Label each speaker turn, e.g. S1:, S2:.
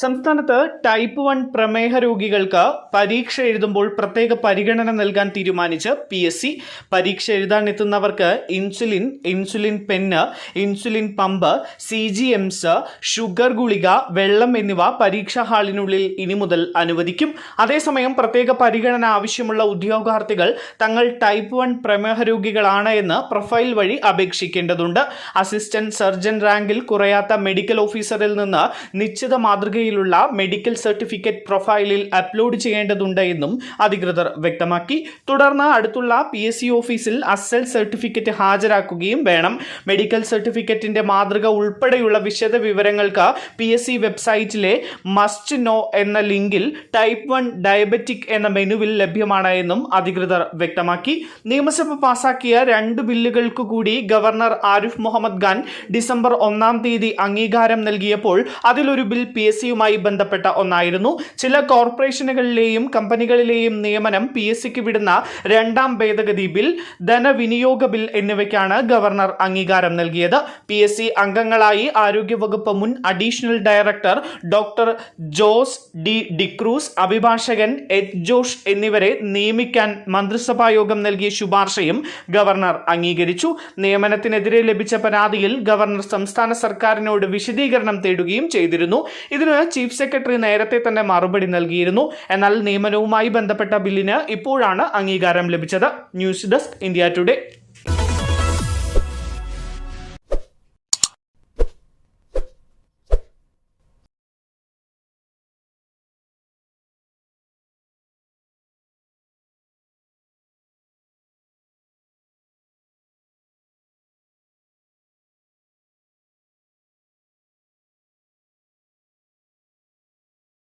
S1: സംസ്ഥാനത്ത് type one പ്രമേഹ രോഗികൾക്ക് പരീക്ഷ എഴുതുമ്പോൾ പ്രത്യേക പരിഗണന നൽകാൻ തീരുമാനിച്ച് പി എസ് സി. പരീക്ഷ എഴുതാൻ എത്തുന്നവർക്ക് insulin insulin pen insulin pump C G M S sugar ഗുളിക വെള്ളം എന്നിവ പരീക്ഷാ ഹാളിനുള്ളിൽ ഇനി മുതൽ അനുവദിക്കും. അതേസമയം പ്രത്യേക പരിഗണന ആവശ്യമുള്ള ഉദ്യോഗാർത്ഥികൾ തങ്ങൾ ടൈപ്പ് വൺ പ്രമേഹ രോഗികളാണ് എന്ന് പ്രൊഫൈൽ വഴി അപേക്ഷിക്കേണ്ടതുണ്ട്. അസിസ്റ്റന്റ് സർജൻ റാങ്കിൽ കുറയാത്ത മെഡിക്കൽ ഓഫീസറിൽ നിന്ന് നിശ്ചിത മാതൃകയിലുള്ള മെഡിക്കൽ സർട്ടിഫിക്കറ്റ് പ്രൊഫൈലിൽ അപ്ലോഡ് ചെയ്യേണ്ടതുണ്ട് എന്നും അധികൃതർ വ്യക്തമാക്കി. തുടർന്ന് അടുത്തുള്ള പി ഓഫീസിൽ അസൽ സർട്ടിഫിക്കറ്റ് ഹാജരാക്കുകയും വേണം. മെഡിക്കൽ സർട്ടിഫിക്കറ്റിന്റെ മാതൃക ഉൾപ്പെടെയുള്ള വിശദ വിവരങ്ങൾക്ക് പി വെബ്സൈറ്റിലെ മസ്റ്റ് നോ എന്ന ലിങ്കിൽ ടൈപ്പ് വൺ ഡയബറ്റിക് എന്ന മെനുവിൽ ലഭ്യമാണ് എന്നും അധികൃതർ വ്യക്തമാക്കി. നിയമസഭ പാസാക്കിയ രണ്ട് ബില്ലുകൾക്ക് കൂടി ഗവർണർ ആരിഫ് മുഹമ്മദ് ഖാൻ ഡിസംബർ ഒന്നാം തീയതി അംഗീകാരം നൽകിയപ്പോൾ അതിലൊരു ബിൽ പി എസ് സിയുമായി ബന്ധപ്പെട്ട ഒന്നായിരുന്നു. ചില കോർപ്പറേഷനുകളിലെയും കമ്പനികളിലെയും നിയമനം പി എസ് സിക്ക് വിടുന്ന രണ്ടാം ഭേദഗതി ബിൽ ധനവിനിയോഗ ബിൽ എന്നിവയ്ക്കാണ് ഗവർണർ അംഗീകാരം നൽകിയത്. പി എസ് സി അംഗങ്ങളായി ആരോഗ്യവകുപ്പ് മുൻ additional director doctor Jose D D'Cruz അഭിഭാഷകൻ എച്ച് ജോഷ് എന്നിവരെ നിയമിക്കാൻ മന്ത്രിസഭാ യോഗം നൽകിയ ശുപാർശയും ഗവർണർ അംഗീകരിച്ചു. നിയമനത്തിനെതിരെ ലഭിച്ച പരാതിയിൽ ഗവർണർ സംസ്ഥാന സർക്കാരിനോട് വിശദീകരണം തേടുകയും ചെയ്തിരുന്നു. ഇതിന് ചീഫ് സെക്രട്ടറി നേരത്തെ തന്നെ മറുപടി നൽകിയിരുന്നു. എന്നാൽ നിയമനവുമായി ബന്ധപ്പെട്ട ബില്ലിന് ഇപ്പോഴാണ് അംഗീകാരം ലഭിച്ചത്. News desk India today.